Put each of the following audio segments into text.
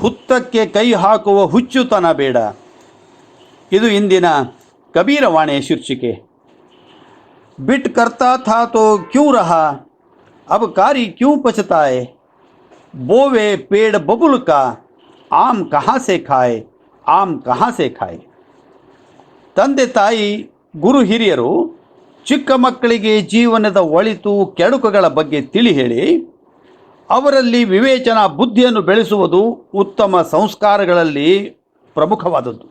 ಹುತ್ತಕ್ಕೆ ಕೈ ಹಾಕುವ ಹುಚ್ಚುತನ ಬೇಡ. ಇದು ಇಂದಿನ ಕಬೀರವಾಣೆ ಶೀರ್ಷಿಕೆ. ಬಿಟ್ ಕರ್ತಾ ಥಾ ತೋ ಕ್ಯೂ ರಹಾ, ಅಬ್ ಕಾರಿ ಕ್ಯೂ ಪಚತಾಯ, ಬೋವೆ ಪೇಡ ಬಬುಲ್ ಕಾ, ಆಮ್ ಕಹಾ ಸೆ ಖಾಯ್, ಆಮ್ ಕಹಾ ಸೆ ಖಾಯ್. ತಂದೆ ತಾಯಿ, ಗುರು ಹಿರಿಯರು, ಚಿಕ್ಕ ಮಕ್ಕಳಿಗೆ ಜೀವನದ ಒಳಿತು ಕೆಡುಕುಗಳ ಬಗ್ಗೆ ತಿಳಿ ಹೇಳಿ. ಅವರಲ್ಲಿ ವಿವೇಚನಾ ಬುದ್ಧಿಯನ್ನು ಬೆಳೆಸುವುದು ಉತ್ತಮ ಸಂಸ್ಕಾರಗಳಲ್ಲಿ ಪ್ರಮುಖವಾದದ್ದು.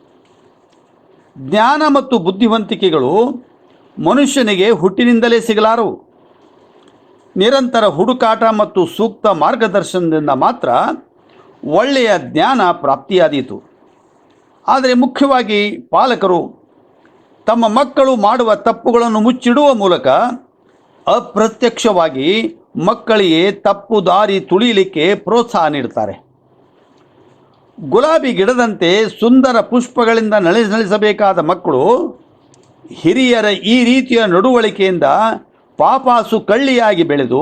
ಜ್ಞಾನ ಮತ್ತು ಬುದ್ಧಿವಂತಿಕೆಗಳು ಮನುಷ್ಯನಿಗೆ ಹುಟ್ಟಿನಿಂದಲೇ ಸಿಗಲಾರವು. ನಿರಂತರ ಹುಡುಕಾಟ ಮತ್ತು ಸೂಕ್ತ ಮಾರ್ಗದರ್ಶನದಿಂದ ಮಾತ್ರ ಒಳ್ಳೆಯ ಜ್ಞಾನ ಪ್ರಾಪ್ತಿಯಾದೀತು. ಆದರೆ ಮುಖ್ಯವಾಗಿ ಪಾಲಕರು ತಮ್ಮ ಮಕ್ಕಳು ಮಾಡುವ ತಪ್ಪುಗಳನ್ನು ಮುಚ್ಚಿಡುವ ಮೂಲಕ ಅಪ್ರತ್ಯಕ್ಷವಾಗಿ ಮಕ್ಕಳಿಗೆ ತಪ್ಪು ದಾರಿ ತುಳಿಯಲಿಕ್ಕೆ ಪ್ರೋತ್ಸಾಹ ನೀಡುತ್ತಾರೆ. ಗುಲಾಬಿ ಗಿಡದಂತೆ ಸುಂದರ ಪುಷ್ಪಗಳಿಂದ ನಳಿಸಬೇಕಾದ ಮಕ್ಕಳು ಹಿರಿಯರ ಈ ರೀತಿಯ ನಡುವಳಿಕೆಯಿಂದ ಪಾಪಾಸು ಕಳ್ಳಿಯಾಗಿ ಬೆಳೆದು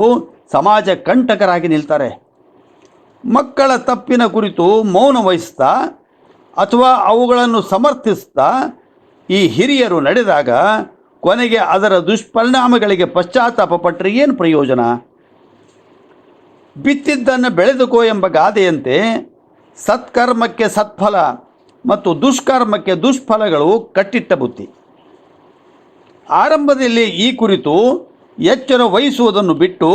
ಸಮಾಜ ಕಂಟಕರಾಗಿ ನಿಲ್ತಾರೆ. ಮಕ್ಕಳ ತಪ್ಪಿನ ಕುರಿತು ಮೌನ ವಹಿಸ್ತಾ ಅಥವಾ ಅವುಗಳನ್ನು ಸಮರ್ಥಿಸ್ತಾ ಈ ಹಿರಿಯರು ನಡೆದಾಗ ಕೊನೆಗೆ ಅದರ ದುಷ್ಪರಿಣಾಮಗಳಿಗೆ ಪಶ್ಚಾತ್ತಾಪ ಪಟ್ಟರೆ ಏನು ಪ್ರಯೋಜನ? ಬಿತ್ತಿದ್ದನ್ನು ಬೆಳೆದುಕೋ ಎಂಬ ಗಾದೆಯಂತೆ ಸತ್ಕರ್ಮಕ್ಕೆ ಸತ್ಫಲ ಮತ್ತು ದುಷ್ಕರ್ಮಕ್ಕೆ ದುಷ್ಫಲಗಳು ಕಟ್ಟಿಟ್ಟ ಬುತ್ತಿ ಆರಂಭದಲ್ಲಿ ಈ ಕುರಿತು ಎಚ್ಚರ ವಹಿಸುವುದನ್ನು ಬಿಟ್ಟು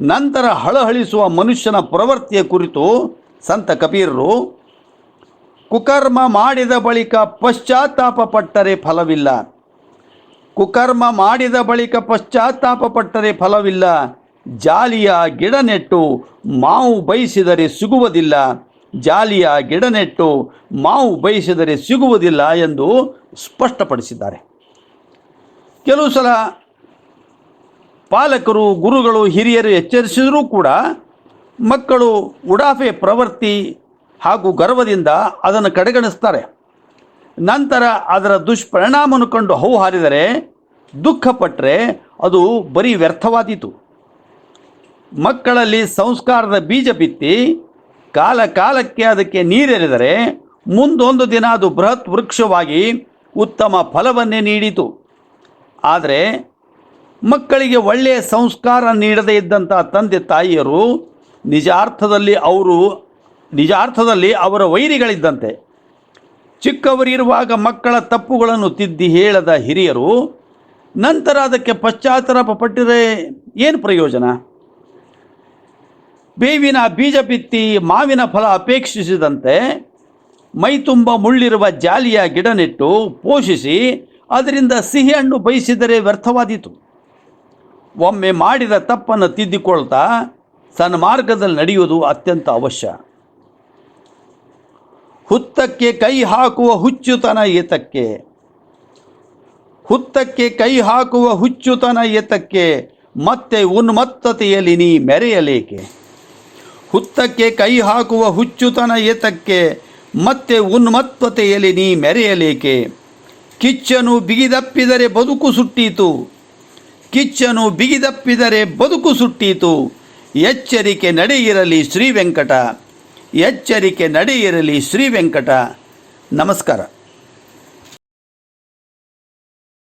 ನಂತರ ಹಳಹಳಿಸುವ ಮನುಷ್ಯನ ಪ್ರವೃತ್ತಿಯ ಕುರಿತು ಸಂತ ಕಬೀರರು, ಕುಕರ್ಮ ಮಾಡಿದ ಬಳಿಕ ಪಶ್ಚಾತ್ತಾಪ ಪಟ್ಟರೆ ಫಲವಿಲ್ಲ. ಕುಕರ್ಮ ಮಾಡಿದ ಬಳಿಕ ಪಶ್ಚಾತ್ತಾಪ ಪಟ್ಟರೆ ಫಲವಿಲ್ಲ. ಜಾಲಿಯ ಗಿಡ ನೆಟ್ಟು ಮಾವು ಬಯಸಿದರೆ ಸಿಗುವುದಿಲ್ಲ. ಜಾಲಿಯ ಗಿಡ ನೆಟ್ಟು ಮಾವು ಬಯಸಿದರೆ ಸಿಗುವುದಿಲ್ಲ ಎಂದು ಸ್ಪಷ್ಟಪಡಿಸಿದ್ದಾರೆ. ಕೆಲವು ಸಲ ಪಾಲಕರು, ಗುರುಗಳು, ಹಿರಿಯರು ಎಚ್ಚರಿಸಿದರೂ ಕೂಡ ಮಕ್ಕಳು ಉಡಾಫೆ ಪ್ರವೃತ್ತಿ ಹಾಗೂ ಗರ್ವದಿಂದ ಅದನ್ನು ಕಡೆಗಣಿಸ್ತಾರೆ. ನಂತರ ಅದರ ದುಷ್ಪರಿಣಾಮವನ್ನು ಕಂಡು ಹೌಹಾರಿದರೆ, ದುಃಖಪಟ್ಟರೆ ಅದು ಬರೀ ವ್ಯರ್ಥವಾದೀತು. ಮಕ್ಕಳಲ್ಲಿ ಸಂಸ್ಕಾರದ ಬೀಜ ಬಿತ್ತಿ ಕಾಲ ಕಾಲಕ್ಕೆ ಅದಕ್ಕೆ ನೀರೆರೆದರೆ ಮುಂದೊಂದು ದಿನ ಅದು ಬೃಹತ್ ವೃಕ್ಷವಾಗಿ ಉತ್ತಮ ಫಲವನ್ನೇ ನೀಡಿತು. ಆದರೆ ಮಕ್ಕಳಿಗೆ ಒಳ್ಳೆಯ ಸಂಸ್ಕಾರ ನೀಡದೇ ಇದ್ದಂಥ ತಂದೆ ತಾಯಿಯರು ನಿಜಾರ್ಥದಲ್ಲಿ ಅವರು ನಿಜಾರ್ಥದಲ್ಲಿ ಅವರ ವೈರಿಗಳಿದ್ದಂತೆ. ಚಿಕ್ಕವರಿರುವಾಗ ಮಕ್ಕಳ ತಪ್ಪುಗಳನ್ನು ತಿದ್ದಿ ಹೇಳದ ಹಿರಿಯರು, ನಂತರ ಅದಕ್ಕೆ ಪಶ್ಚಾತ್ತಾಪ ಪಟ್ಟಿದರೆ ಏನು ಪ್ರಯೋಜನ? ಬೇವಿನ ಬೀಜ ಬಿತ್ತಿ ಮಾವಿನ ಫಲ ಅಪೇಕ್ಷಿಸಿದಂತೆ ಮೈತುಂಬ ಮುಳ್ಳಿರುವ ಜಾಲಿಯ ಗಿಡ ನೆಟ್ಟು ಪೋಷಿಸಿ ಅದರಿಂದ ಸಿಹಿ ಹಣ್ಣು ಬಯಸಿದರೆ ವ್ಯರ್ಥವಾದೀತು. ಒಮ್ಮೆ ಮಾಡಿದ ತಪ್ಪನ್ನು ತಿದ್ದಿಕೊಳ್ತಾ ಸನ್ಮಾರ್ಗದಲ್ಲಿ ನಡೆಯುವುದು ಅತ್ಯಂತ ಅವಶ್ಯ. ಹುತ್ತಕ್ಕೆ ಕೈ ಹಾಕುವ ಹುಚ್ಚುತನ ಏತಕ್ಕೆ? ಹುತ್ತಕ್ಕೆ ಕೈ ಹಾಕುವ ಹುಚ್ಚುತನ ಏತಕ್ಕೆ? ಮತ್ತೆ ಉನ್ಮತ್ತತೆಯಲ್ಲಿ ನೀ ಮೆರೆಯಲೇಕೆ? ಹುತ್ತಕ್ಕೆ ಕೈ ಹಾಕುವ ಹುಚ್ಚುತನ ಏತಕ್ಕೆ? ಮತ್ತೆ ಉನ್ಮತ್ವತೆಯಲ್ಲಿ ನೀ ಮೆರೆಯಲೇಕೆ? ಕಿಚ್ಚನು ಬಿಗಿದಪ್ಪಿದರೆ ಬದುಕು ಸುಟ್ಟೀತು. ಕಿಚ್ಚನು ಬಿಗಿದಪ್ಪಿದರೆ ಬದುಕು ಸುಟ್ಟೀತು. ಎಚ್ಚರಿಕೆ ನಡೆಯಿರಲಿ ಶ್ರೀ ವೆಂಕಟ ಎಚ್ಚರಿಕೆ ನಡೆಯಿರಲಿ ಶ್ರೀ ವೆಂಕಟ ನಮಸ್ಕಾರ.